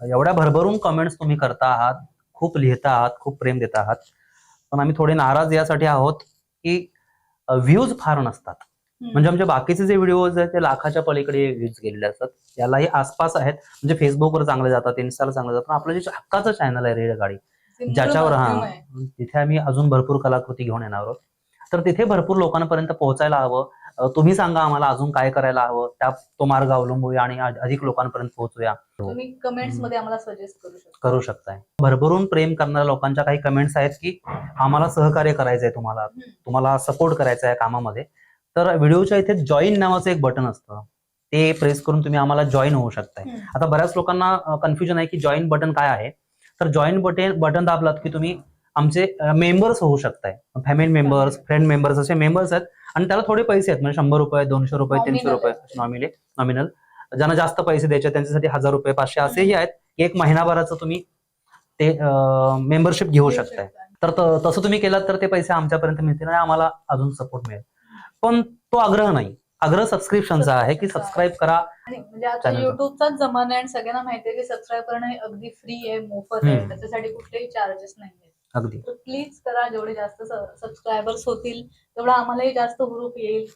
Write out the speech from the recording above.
एवढ्या भरभरून कमेंट्स तुम्ही करता आहात खूप लिहिता आहात खूप प्रेम देता आहात. पण आम्ही थोडे नाराज यासाठी आहोत की व्ह्यूज फार नसतात. म्हणजे आमचे बाकीचे जे व्हिडिओज आहेत ते लाखाच्या पलीकडे व्ह्यूज गेलेले असतात. यालाही आसपास आहेत. म्हणजे फेसबुकवर चांगले जातात इन्स्टाला चांगले जातात. पण आपलं जे हक्काचं चॅनल आहे रेड गाडी ज्याच्यावर हा. तिथे आम्ही अजून भरपूर कलाकृती घेऊन येणार आहोत. तर तिथे भरपूर लोकांपर्यंत पोहोचायला हवं. तुम्ही सांगा आम्हाला अजून काय करायला हवं त्या तो मार्ग अवलंबूया आणि अधिक लोकांपर्यंत पोहोचूया. तुम्ही कमेंट्समध्ये आम्हाला सजेस्ट करू शकता. करू शकताय. भरभरून प्रेम करणाऱ्या लोकांच्या काही कमेंट्स आहेत की आम्हाला सहकार्य करायचंय तुम्हाला. हम्म. तुम्हाला सपोर्ट करायचा आहे कामामध्ये. तर व्हिडिओच्या इथे जॉईन नावाचं एक बटन असतं. ते प्रेस करून तुम्ही आम्हाला जॉईन होऊ शकताय. आता बऱ्याच लोकांना कन्फ्युजन आहे की जॉईन बटन काय आहे. तर जॉईन बटन बटन दाबलात की तुम्ही आमचे मेंबर्स होऊ शकताय. फॅमिली मेंबर्स फ्रेंड मेंबर्स असे मेंबर्स आहेत. आणि त्याला थोडे पैसे आहेत. म्हणजे शंभर रुपये दोनशे रुपये तीनशे रुपये आहेत. नॉमिनल नॉमिनल ज्यांना जास्त पैसे द्यायचे त्यांच्यासाठी हजार रुपये पाचशे असेही आहेत. एक महिनाभराचं तुम्ही ते मेंबरशिप घेऊ शकताय. शकता. तर तसं तुम्ही केलात तर ते पैसे आमच्यापर्यंत मिळतील आणि आम्हाला अजून सपोर्ट मिळेल. पण तो आग्रह नाही. आग्रह सबस्क्रिप्शनचा आहे की सबस्क्राईब करा. म्हणजे आता. युट्यूबचाच जमाना आहे आणि सगळ्यांना माहितीये की सबस्क्राईब करणं हे अगदी फ्री आहे मोफत आहे. त्याच्यासाठी कुठलेही चार्जेस नाहीये अगदी. तर प्लीज करा जेवढे जास्त सबस्क्रायबर्स होतील तेवढा आम्हालाही जास्त हुरूप येईल.